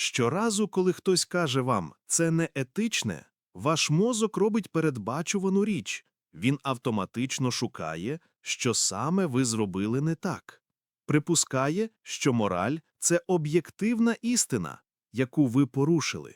Щоразу, коли хтось каже вам це не етичне, ваш мозок робить передбачувану річ. Він автоматично шукає, що саме ви зробили не так. Припускає, що мораль це об'єктивна істина, яку ви порушили.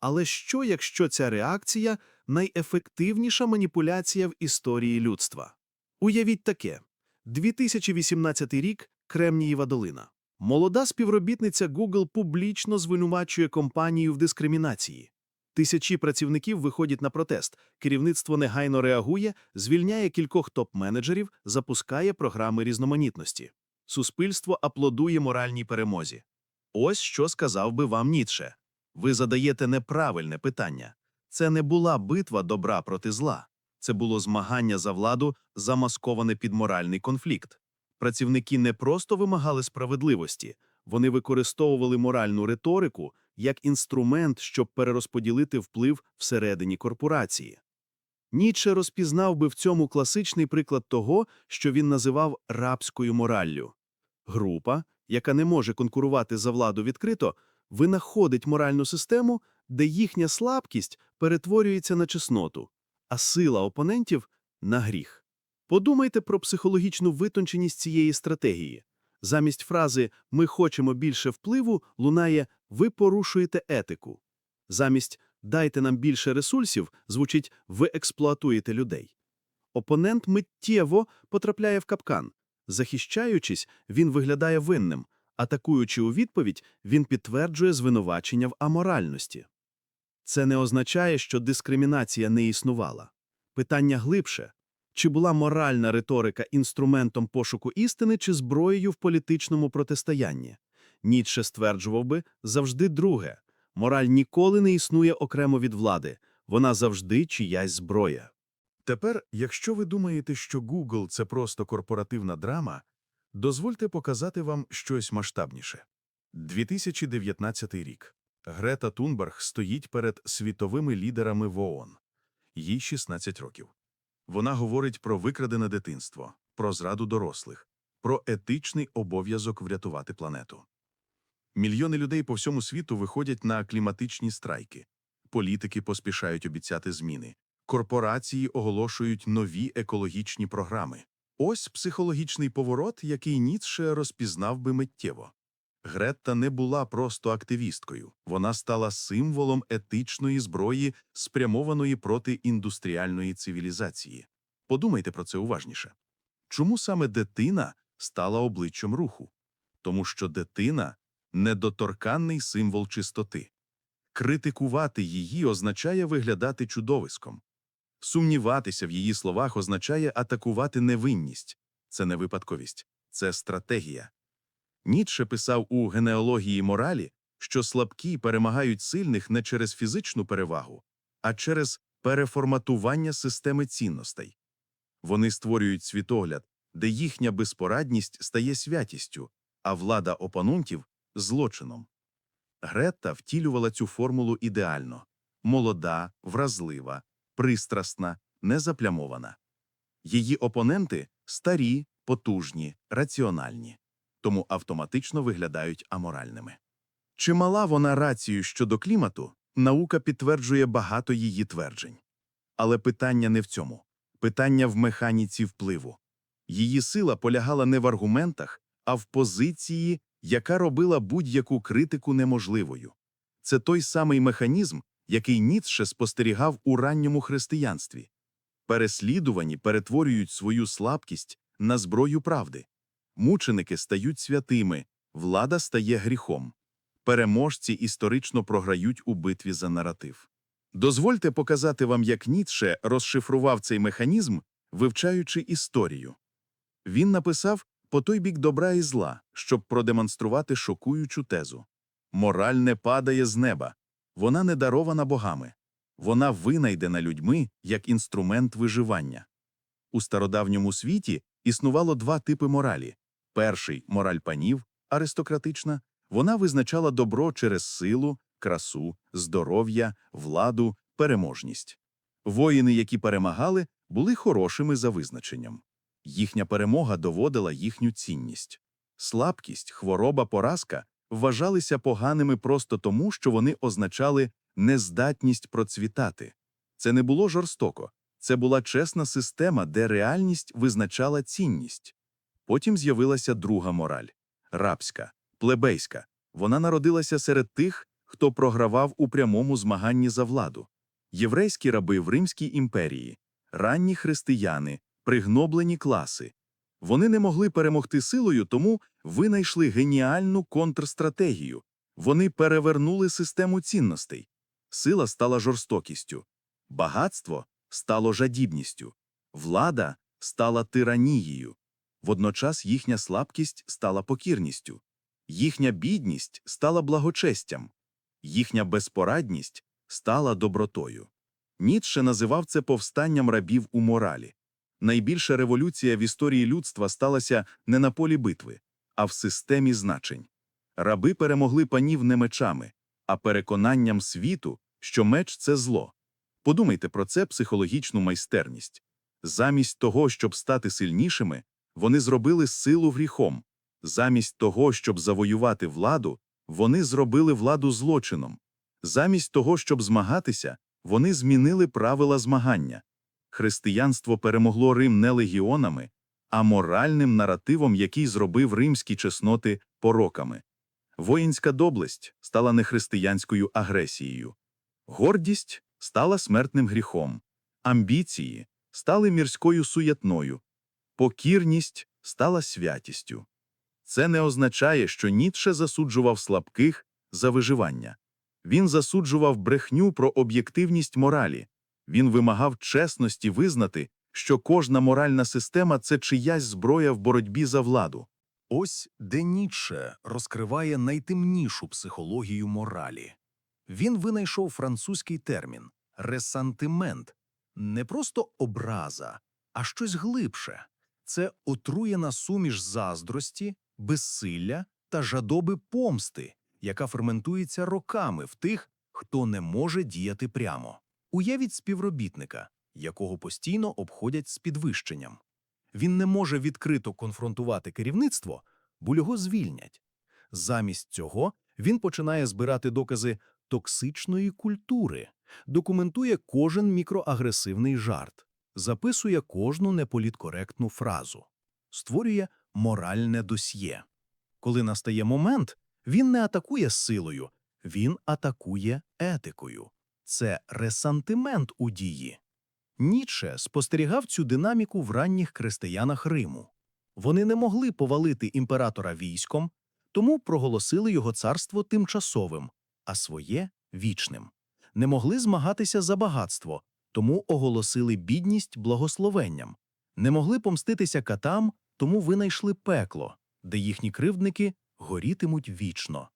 Але що, якщо ця реакція найефективніша маніпуляція в історії людства? Уявіть таке: 2018 рік Кремнієва долина. Молода співробітниця Google публічно звинувачує компанію в дискримінації. Тисячі працівників виходять на протест. Керівництво негайно реагує, звільняє кількох топ-менеджерів, запускає програми різноманітності. Суспільство аплодує моральній перемозі. Ось що сказав би вам Ніцше. Ви задаєте неправильне питання. Це не була битва добра проти зла. Це було змагання за владу, замасковане під моральний конфлікт. Працівники не просто вимагали справедливості, вони використовували моральну риторику як інструмент, щоб перерозподілити вплив всередині корпорації. Ніцше розпізнав би в цьому класичний приклад того, що він називав рабською мораллю. Група, яка не може конкурувати за владу відкрито, винаходить моральну систему, де їхня слабкість перетворюється на чесноту, а сила опонентів – на гріх. Подумайте про психологічну витонченість цієї стратегії. Замість фрази «ми хочемо більше впливу» лунає «ви порушуєте етику». Замість «дайте нам більше ресурсів» звучить «ви експлуатуєте людей». Опонент миттєво потрапляє в капкан. Захищаючись, він виглядає винним. Атакуючи у відповідь, він підтверджує звинувачення в аморальності. Це не означає, що дискримінація не існувала. Питання глибше. Чи була моральна риторика інструментом пошуку істини чи зброєю в політичному протистоянні? Ніцше стверджував би завжди друге. Мораль ніколи не існує окремо від влади, вона завжди чиясь зброя. Тепер, якщо ви думаєте, що Google – це просто корпоративна драма, дозвольте показати вам щось масштабніше. 2019 рік. Грета Тунберг стоїть перед світовими лідерами в ООН. Їй 16 років. Вона говорить про викрадене дитинство, про зраду дорослих, про етичний обов'язок врятувати планету. Мільйони людей по всьому світу виходять на кліматичні страйки. Політики поспішають обіцяти зміни. Корпорації оголошують нові екологічні програми. Ось психологічний поворот, який Ніцше розпізнав би миттєво. Гретта не була просто активісткою, вона стала символом етичної зброї, спрямованої проти індустріальної цивілізації. Подумайте про це уважніше. Чому саме дитина стала обличчям руху? Тому що дитина недоторканний символ чистоти. Критикувати її означає виглядати чудовиськом. Сумніватися в її словах означає атакувати невинність. Це не випадковість, це стратегія. Ніцше писав у генеалогії моралі, що слабкі перемагають сильних не через фізичну перевагу, а через переформатування системи цінностей. Вони створюють світогляд, де їхня безпорадність стає святістю, а влада опонентів – злочином. Гретта втілювала цю формулу ідеально – молода, вразлива, пристрасна, незаплямована. Її опоненти – старі, потужні, раціональні тому автоматично виглядають аморальними. Чи мала вона рацію щодо клімату, наука підтверджує багато її тверджень. Але питання не в цьому. Питання в механіці впливу. Її сила полягала не в аргументах, а в позиції, яка робила будь-яку критику неможливою. Це той самий механізм, який Ніцше спостерігав у ранньому християнстві. Переслідувані перетворюють свою слабкість на зброю правди. Мученики стають святими, влада стає гріхом. Переможці історично програють у битві за наратив. Дозвольте показати вам, як Ніцше розшифрував цей механізм, вивчаючи історію. Він написав по той бік добра і зла, щоб продемонструвати шокуючу тезу. Мораль не падає з неба, вона не дарована богами, вона винайдена людьми як інструмент виживання. У стародавньому світі існувало два типи моралі. Перший мораль панів, аристократична, вона визначала добро через силу, красу, здоров'я, владу, переможність. Воїни, які перемагали, були хорошими за визначенням. Їхня перемога доводила їхню цінність. Слабкість, хвороба, поразка вважалися поганими просто тому, що вони означали нездатність процвітати. Це не було жорстоко. Це була чесна система, де реальність визначала цінність. Потім з'явилася друга мораль – рабська, плебейська. Вона народилася серед тих, хто програвав у прямому змаганні за владу. Єврейські раби в Римській імперії, ранні християни, пригноблені класи. Вони не могли перемогти силою, тому винайшли геніальну контрстратегію. Вони перевернули систему цінностей. Сила стала жорстокістю, багатство стало жадібністю, влада стала тиранією. Водночас їхня слабкість стала покірністю, їхня бідність стала благочестям, їхня безпорадність стала добротою. Ніцше називав це повстанням рабів у моралі. Найбільша революція в історії людства сталася не на полі битви, а в системі значень. Раби перемогли панів не мечами, а переконанням світу, що меч – це зло. Подумайте про це психологічну майстерність. Замість того, щоб стати сильнішими, вони зробили силу гріхом. Замість того, щоб завоювати владу, вони зробили владу злочином. Замість того, щоб змагатися, вони змінили правила змагання. Християнство перемогло Рим не легіонами, а моральним наративом, який зробив римські чесноти пороками. Воїнська доблесть стала нехристиянською агресією. Гордість стала смертним гріхом. Амбіції стали мірською суєтною. Покірність стала святістю. Це не означає, що Ніцше засуджував слабких за виживання. Він засуджував брехню про об'єктивність моралі. Він вимагав чесності визнати, що кожна моральна система – це чиясь зброя в боротьбі за владу. Ось де Ніцше розкриває найтемнішу психологію моралі. Він винайшов французький термін ресантимент не просто образа, а щось глибше. Це отруєна суміш заздрості, безсилля та жадоби помсти, яка ферментується роками в тих, хто не може діяти прямо. Уявіть співробітника, якого постійно обходять з підвищенням. Він не може відкрито конфронтувати керівництво, бо його звільнять. Замість цього він починає збирати докази токсичної культури, документує кожен мікроагресивний жарт, записує кожну неполіткоректну фразу, створює моральне досьє. Коли настає момент, він не атакує силою, він атакує етикою. Це ресантимент у дії. Ніцше спостерігав цю динаміку в ранніх християнах Риму. Вони не могли повалити імператора військом, тому проголосили його царство тимчасовим, а своє – вічним. Не могли змагатися за багатство, тому оголосили бідність благословенням. Не могли помститися катам, тому винайшли пекло, де їхні кривдники горітимуть вічно.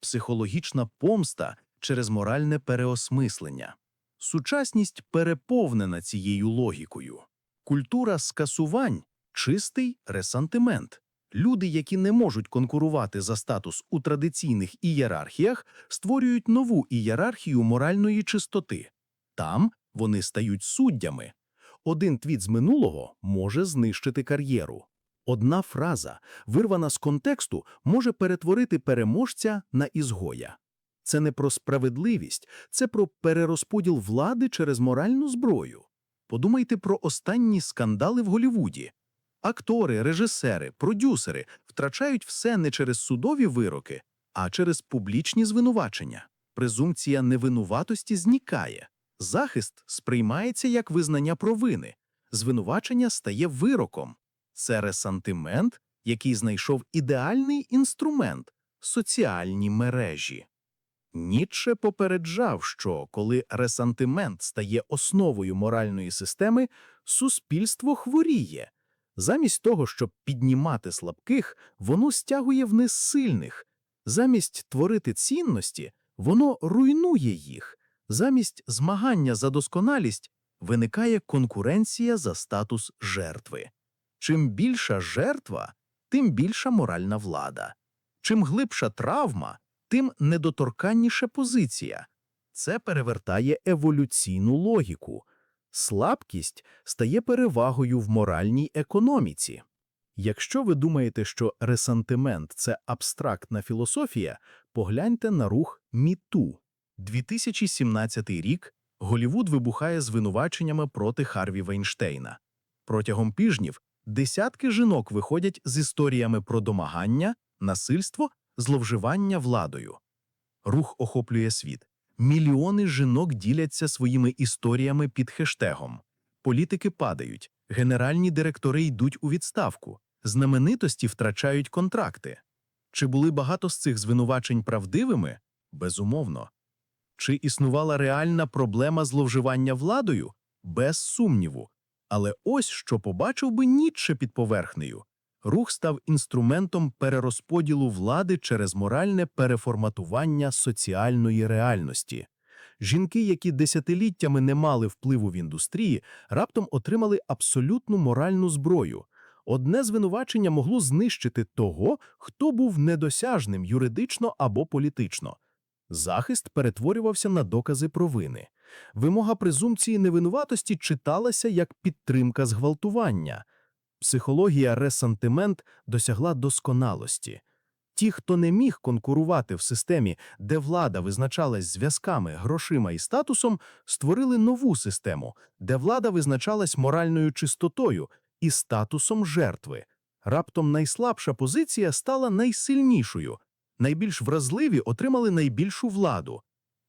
Психологічна помста через моральне переосмислення. Сучасність переповнена цією логікою. Культура скасувань – чистий ресантимент. Люди, які не можуть конкурувати за статус у традиційних ієрархіях, створюють нову ієрархію моральної чистоти. Там вони стають суддями. Один твіт з минулого може знищити кар'єру. Одна фраза, вирвана з контексту, може перетворити переможця на ізгоя. Це не про справедливість, це про перерозподіл влади через моральну зброю. Подумайте про останні скандали в Голлівуді. Актори, режисери, продюсери втрачають все не через судові вироки, а через публічні звинувачення. Презумпція невинуватості зникає. Захист сприймається як визнання провини. Звинувачення стає вироком. Це ресантимент, який знайшов ідеальний інструмент – соціальні мережі. Ніцше попереджав, що коли ресантимент стає основою моральної системи, суспільство хворіє. Замість того, щоб піднімати слабких, воно стягує вниз сильних. Замість творити цінності, воно руйнує їх. Замість змагання за досконалість виникає конкуренція за статус жертви. Чим більша жертва, тим більша моральна влада. Чим глибша травма, тим недоторканніша позиція. Це перевертає еволюційну логіку. Слабкість стає перевагою в моральній економіці. Якщо ви думаєте, що ресантимент – це абстрактна філософія, погляньте на рух «Міту». 2017 рік Голівуд вибухає звинуваченнями проти Харві Вейнштейна. Протягом піжнів десятки жінок виходять з історіями про домагання, насильство, зловживання владою. Рух охоплює світ. Мільйони жінок діляться своїми історіями під хештегом. Політики падають, генеральні директори йдуть у відставку, знаменитості втрачають контракти. Чи були багато з цих звинувачень правдивими? Безумовно. Чи існувала реальна проблема зловживання владою? Без сумніву. Але ось що побачив би Ніцше під поверхнею. Рух став інструментом перерозподілу влади через моральне переформатування соціальної реальності. Жінки, які десятиліттями не мали впливу в індустрії, раптом отримали абсолютну моральну зброю. Одне звинувачення могло знищити того, хто був недосяжним юридично або політично. Захист перетворювався на докази провини. Вимога презумпції невинуватості читалася як підтримка зґвалтування. Психологія ресантимент досягла досконалості. Ті, хто не міг конкурувати в системі, де влада визначалась зв'язками, грошима і статусом, створили нову систему, де влада визначалась моральною чистотою і статусом жертви. Раптом найслабша позиція стала найсильнішою, найбільш вразливі отримали найбільшу владу.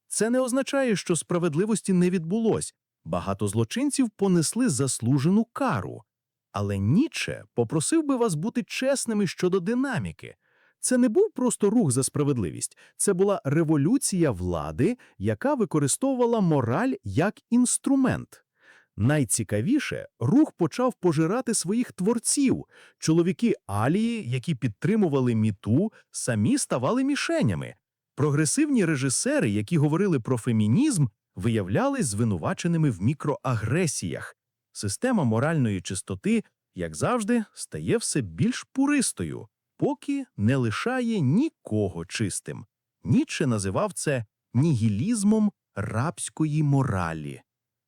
Це не означає, що справедливості не відбулось. Багато злочинців понесли заслужену кару. Але Ніче попросив би вас бути чесними щодо динаміки. Це не був просто рух за справедливість, це була революція влади, яка використовувала мораль як інструмент. Найцікавіше, рух почав пожирати своїх творців. Чоловіки Алії, які підтримували міту, самі ставали мішенями. Прогресивні режисери, які говорили про фемінізм, виявлялись звинуваченими в мікроагресіях. Система моральної чистоти, як завжди, стає все більш пуристою, поки не лишає нікого чистим. Ніцше називав це нігілізмом рабської моралі.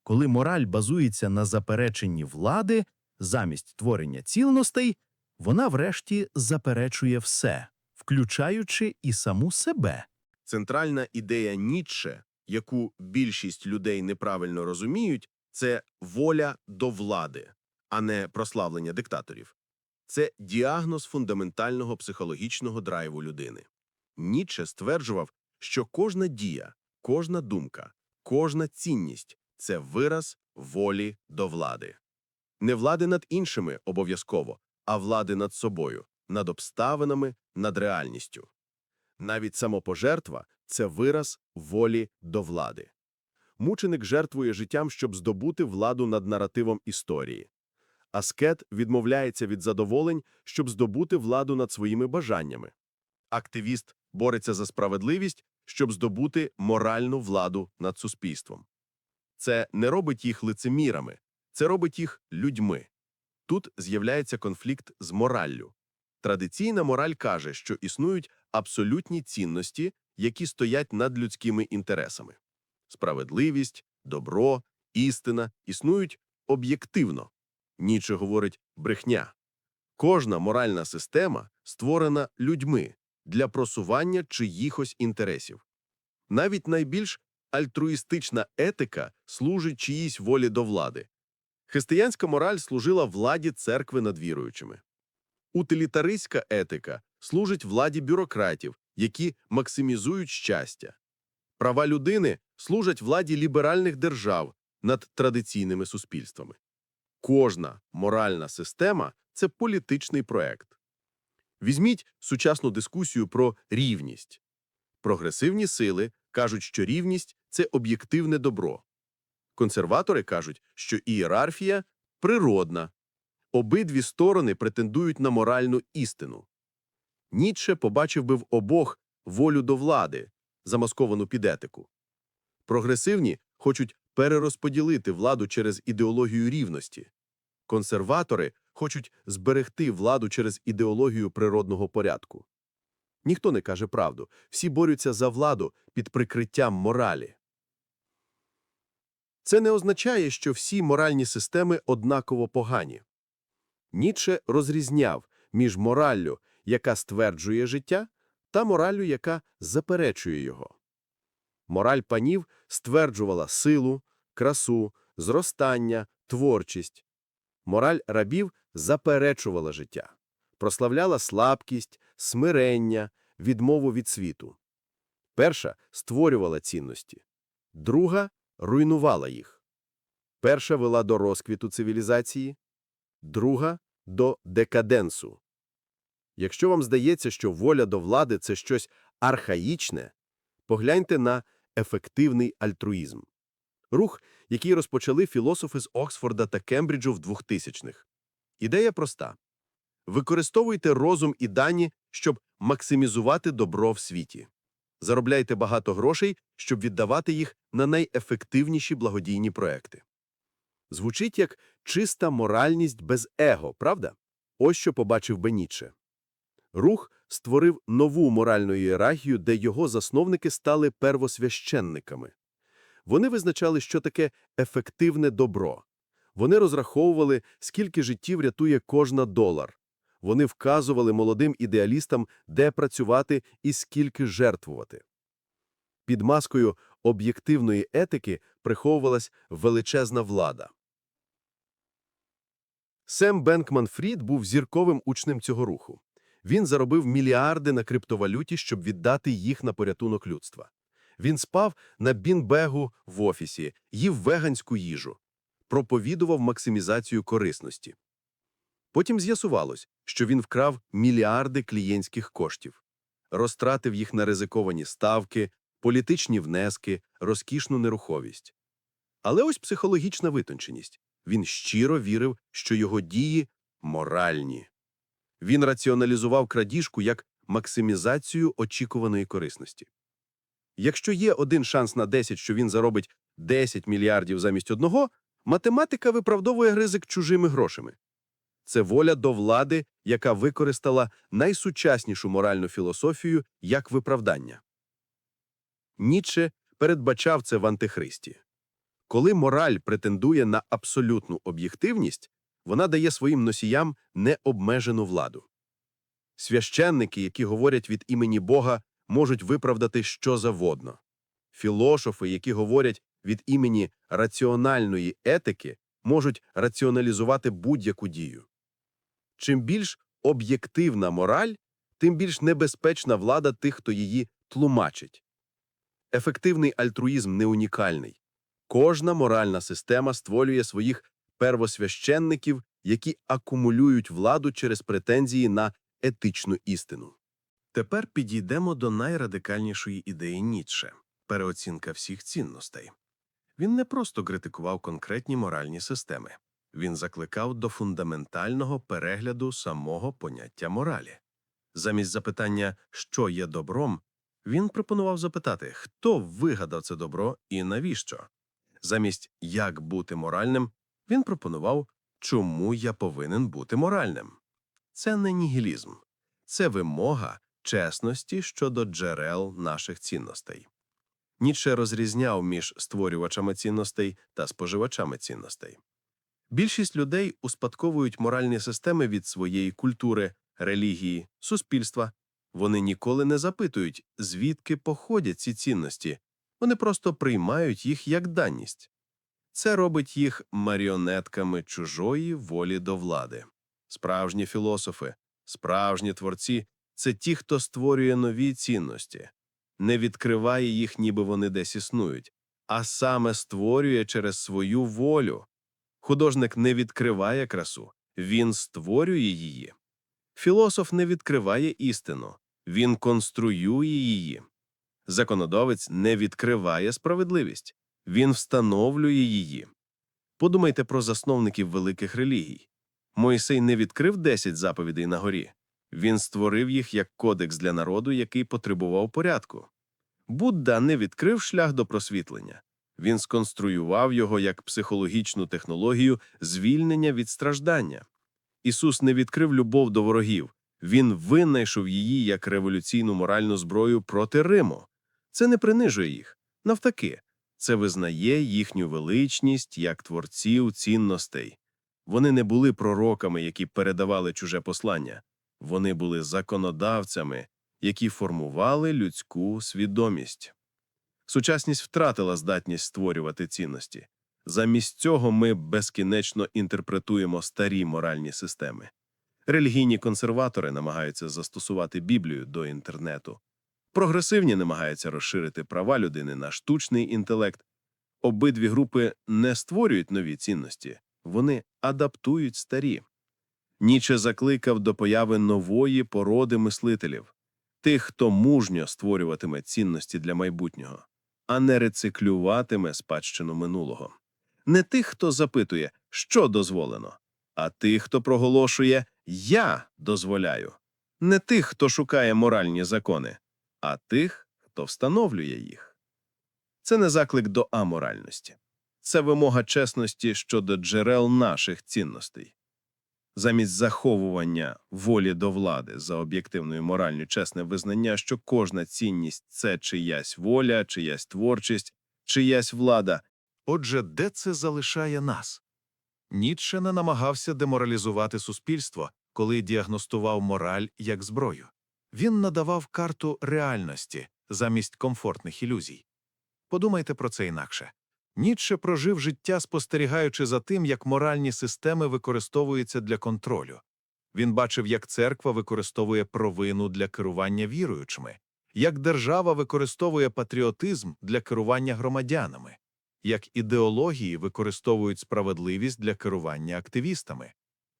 Коли мораль базується на запереченні влади замість творення цілностей, вона врешті заперечує все, включаючи і саму себе. Центральна ідея Ніцше, яку більшість людей неправильно розуміють, це воля до влади, а не прославлення диктаторів. Це діагноз фундаментального психологічного драйву людини. Ніцше стверджував, що кожна дія, кожна думка, кожна цінність – це вираз волі до влади. Не влади над іншими обов'язково, а влади над собою, над обставинами, над реальністю. Навіть самопожертва – це вираз волі до влади. Мученик жертвує життям, щоб здобути владу над наративом історії. Аскет відмовляється від задоволень, щоб здобути владу над своїми бажаннями. Активіст бореться за справедливість, щоб здобути моральну владу над суспільством. Це не робить їх лицемірами, це робить їх людьми. Тут з'являється конфлікт з мораллю. Традиційна мораль каже, що існують абсолютні цінності, які стоять над людськими інтересами. Справедливість, добро, істина існують об'єктивно. Ніче говорить брехня. Кожна моральна система створена людьми для просування чиїхось інтересів. Навіть найбільш альтруїстична етика служить чиїсь волі до влади. Християнська мораль служила владі церкви над віруючими. Утилітаристська етика служить владі бюрократів, які максимізують щастя. Права людини служать владі ліберальних держав над традиційними суспільствами. Кожна моральна система – це політичний проект. Візьміть сучасну дискусію про рівність. Прогресивні сили кажуть, що рівність – це об'єктивне добро. Консерватори кажуть, що ієрархія – природна. Обидві сторони претендують на моральну істину. Ніцше побачив би в обох волю до влади, замасковану під етику. Прогресивні хочуть перерозподілити владу через ідеологію рівності. Консерватори хочуть зберегти владу через ідеологію природного порядку. Ніхто не каже правду, всі борються за владу під прикриттям моралі. Це не означає, що всі моральні системи однаково погані. Ніцше розрізняв між мораллю, яка стверджує життя, та мораллю, яка заперечує його. Мораль панів стверджувала силу, красу, зростання, творчість. Мораль рабів заперечувала життя, прославляла слабкість, смирення, відмову від світу. Перша створювала цінності, друга руйнувала їх. Перша вела до розквіту цивілізації, друга – до декаденсу. Якщо вам здається, що воля до влади – це щось архаїчне, погляньте на ефективний альтруїзм. Рух, який розпочали філософи з Оксфорда та Кембриджу в 2000-х. Ідея проста. Використовуйте розум і дані, щоб максимізувати добро в світі. Заробляйте багато грошей, щоб віддавати їх на найефективніші благодійні проекти. Звучить як чиста моральність без его, правда? Ось що побачив Беніче. Рух створив нову моральну ієрархію, де його засновники стали первосвященниками. Вони визначали, що таке ефективне добро. Вони розраховували, скільки життів рятує кожна долар. Вони вказували молодим ідеалістам, де працювати і скільки жертвувати. Під маскою об'єктивної етики приховувалась величезна влада. Сем Бенкман Фрід був зірковим учнем цього руху. Він заробив мільярди на криптовалюті, щоб віддати їх на порятунок людства. Він спав на бінбегу в офісі, їв веганську їжу, проповідував максимізацію корисності. Потім з'ясувалось, що він вкрав мільярди клієнтських коштів, розтратив їх на ризиковані ставки, політичні внески, розкішну неруховість. Але ось психологічна витонченість. Він щиро вірив, що його дії моральні. Він раціоналізував крадіжку як максимізацію очікуваної корисності. Якщо є один шанс на 10, що він заробить 10 мільярдів замість одного, математика виправдовує ризик чужими грошами. Це воля до влади, яка використала найсучаснішу моральну філософію як виправдання. Ніцше передбачав це в Антихристі. Коли мораль претендує на абсолютну об'єктивність, вона дає своїм носіям необмежену владу. Священники, які говорять від імені Бога, можуть виправдати що завгодно. Філософи, які говорять від імені раціональної етики, можуть раціоналізувати будь-яку дію. Чим більш об'єктивна мораль, тим більш небезпечна влада тих, хто її тлумачить. Ефективний альтруїзм не унікальний. Кожна моральна система створює своїх первосвященників, які акумулюють владу через претензії на етичну істину. Тепер підійдемо до найрадикальнішої ідеї Ніцше – переоцінка всіх цінностей. Він не просто критикував конкретні моральні системи. Він закликав до фундаментального перегляду самого поняття моралі. Замість запитання, що є добром, він пропонував запитати, хто вигадав це добро і навіщо. Замість «як бути моральним» він пропонував «чому я повинен бути моральним». Це не нігілізм, це вимога чесності щодо джерел наших цінностей. Ніцше розрізняв між створювачами цінностей та споживачами цінностей. Більшість людей успадковують моральні системи від своєї культури, релігії, суспільства. Вони ніколи не запитують, звідки походять ці цінності, вони просто приймають їх як даність. Це робить їх маріонетками чужої волі до влади. Справжні філософи, справжні творці це ті, хто створює нові цінності, не відкриває їх, ніби вони десь існують, а саме створює через свою волю. Художник не відкриває красу, він створює її. Філософ не відкриває істину, він конструює її. Законодавець не відкриває справедливість, він встановлює її. Подумайте про засновників великих релігій. Мойсей не відкрив 10 заповідей на горі. Він створив їх як кодекс для народу, який потребував порядку. Будда не відкрив шлях до просвітлення. Він сконструював його як психологічну технологію звільнення від страждання. Ісус не відкрив любов до ворогів. Він винайшов її як революційну моральну зброю проти Риму. Це не принижує їх. Навтаки, це визнає їхню величність як творців цінностей. Вони не були пророками, які передавали чуже послання. Вони були законодавцями, які формували людську свідомість. Сучасність втратила здатність створювати цінності. Замість цього ми безкінечно інтерпретуємо старі моральні системи. Релігійні консерватори намагаються застосувати Біблію до інтернету. Прогресивні намагаються розширити права людини на штучний інтелект. Обидві групи не створюють нові цінності, вони адаптують старі. Ніче закликав до появи нової породи мислителів тих, хто мужньо створюватиме цінності для майбутнього, а не рециклюватиме спадщину минулого. Не тих, хто запитує, що дозволено, а тих, хто проголошує Я дозволяю. Не тих, хто шукає моральні закони, а тих, хто встановлює їх. Це не заклик до аморальності. Це вимога чесності щодо джерел наших цінностей. Замість заховування волі до влади за об'єктивною моральню чесне визнання, що кожна цінність це чиясь воля, чиясь творчість, чиясь влада. Отже, де це залишає нас? Ніцше не намагався деморалізувати суспільство, коли діагностував мораль як зброю. Він надавав карту реальності замість комфортних ілюзій. Подумайте про це інакше. Ніцше прожив життя, спостерігаючи за тим, як моральні системи використовуються для контролю. Він бачив, як церква використовує провину для керування віруючими, як держава використовує патріотизм для керування громадянами, як ідеології використовують справедливість для керування активістами.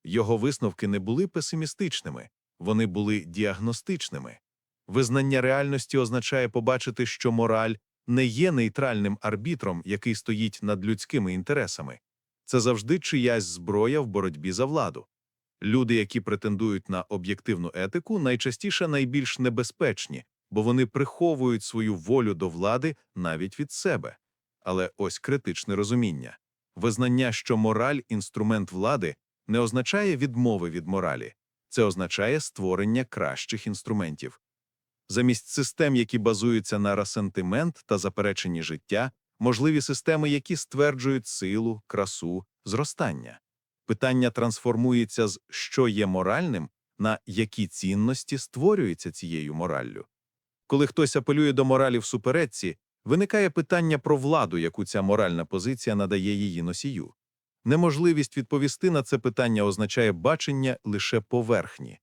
Його висновки не були песимістичними, вони були діагностичними. Визнання реальності означає побачити, що мораль не є нейтральним арбітром, який стоїть над людськими інтересами. Це завжди чиясь зброя в боротьбі за владу. Люди, які претендують на об'єктивну етику, найчастіше найбільш небезпечні, бо вони приховують свою волю до влади навіть від себе. Але ось критичне розуміння. Визнання, що мораль – інструмент влади, не означає відмови від моралі. Це означає створення кращих інструментів. Замість систем, які базуються на ресентимент та запереченні життя, можливі системи, які стверджують силу, красу, зростання. Питання трансформується з «що є моральним» на «які цінності створюються цією мораллю». Коли хтось апелює до моралі в суперечці, виникає питання про владу, яку ця моральна позиція надає її носію. Неможливість відповісти на це питання означає бачення лише поверхні.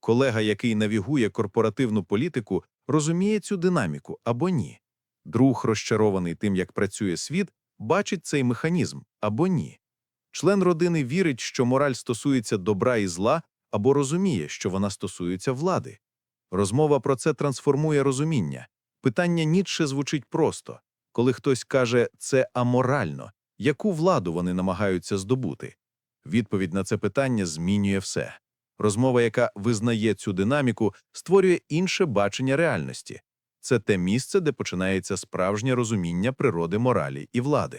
Колега, який навігує корпоративну політику, розуміє цю динаміку або ні. Друг, розчарований тим, як працює світ, бачить цей механізм або ні. Член родини вірить, що мораль стосується добра і зла, або розуміє, що вона стосується влади. Розмова про це трансформує розуміння. Питання Ніцше звучить просто. Коли хтось каже «це аморально», яку владу вони намагаються здобути? Відповідь на це питання змінює все. Розмова, яка визнає цю динаміку, створює інше бачення реальності. Це те місце, де починається справжнє розуміння природи моралі і влади.